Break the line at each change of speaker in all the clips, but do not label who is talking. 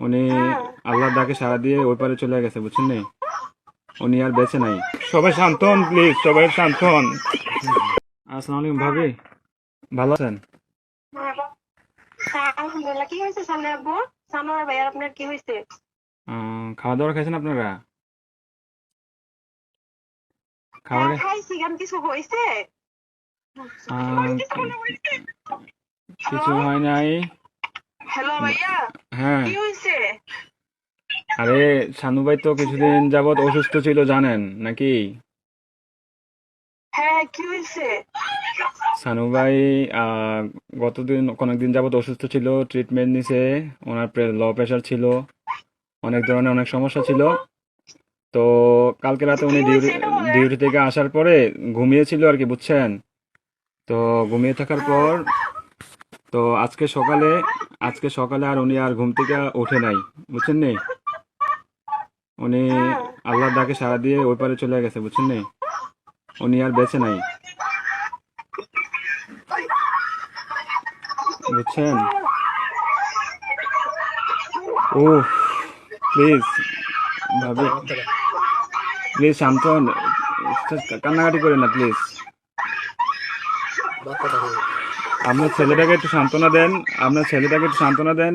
উনি আল্লাহর ডাকে সাড়া দিয়ে ওই পারে চলে গেছে বুঝছেন নি? উনি আর বেঁচে নাই। সবাই শান্ত হন প্লিজ সবাই শান্ত হন। আসসালামু আলাইকুম ভাবি ভালো আছেন?
হ্যাঁ আলহামদুলিল্লাহ। কি হয়েছে সামনে আব্বু? সানোয়ার ভাইয়ার আপনার কি হয়েছে?
খাওয়া দাওয়া খাইছেন আপনারা? খাওয়া
হ্যাঁ খাইছি কিছু হয়েছে।
আহ, কিছু হয় নাই।
হ্যালো ভাইয়া।
হ্যাঁ।
কি হয়েছে?
আরে শানু ভাই তো কিছুদিন যাবৎ অসুস্থ ছিল জানেন নাকি?
হ্যাঁ কি হয়েছে?
সানু ভাই গতদিন কয়েকদিন যাবত অসুস্থ ছিল ট্রিটমেন্ট নিছে ওনার লো প্রেশার ছিল অনেক ধরনের অনেক সমস্যা ছিল। তো কালকে রাতে উনি ডিউটি ডিউটি থেকে আসার পরে ঘুমিয়েছিল আর কি বুঝছেন? তো ঘুমিয়ে থাকার পর তো আজকে সকালে আজকে সকালে আর উনি আর ঘুম থেকে ওঠে নাই বুঝছেন নি? উনি আল্লাহর ডাকে সাড়া দিয়ে ওই পারে চলে গেছে বুঝছেন নি? উনি আর বেঁচে নাই। বুঝছেন? ও প্লিজ ভাবি। প্লিজ শান্ত হন। কান্নাকাটি করেন না প্লিজ আপনার ছেলেটাকে একটু সান্ত্বনা দেন আপনার ছেলেটাকে একটু সান্ত্বনা দেন।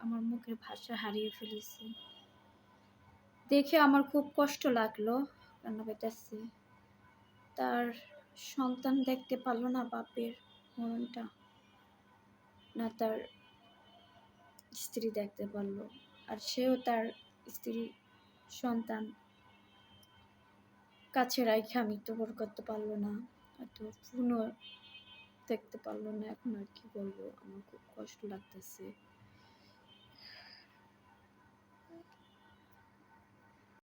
আমার মুখের ভাষা হারিয়ে ফেলেছি। দেখে আমার খুব কষ্ট লাগল কান্না পেটাচ্ছে তার সন্তান দেখতে পারল না বাপের মরণটা। না, তার স্ত্রী দেখতে পারল। আর সেও তার স্ত্রী সন্তান কাছে রাখে মৃত্যুবরণ করতে পারল না। এত পুনঃ দেখতে পারল না। এখন আর কি বলব? আমার খুব কষ্ট লাগতেছে।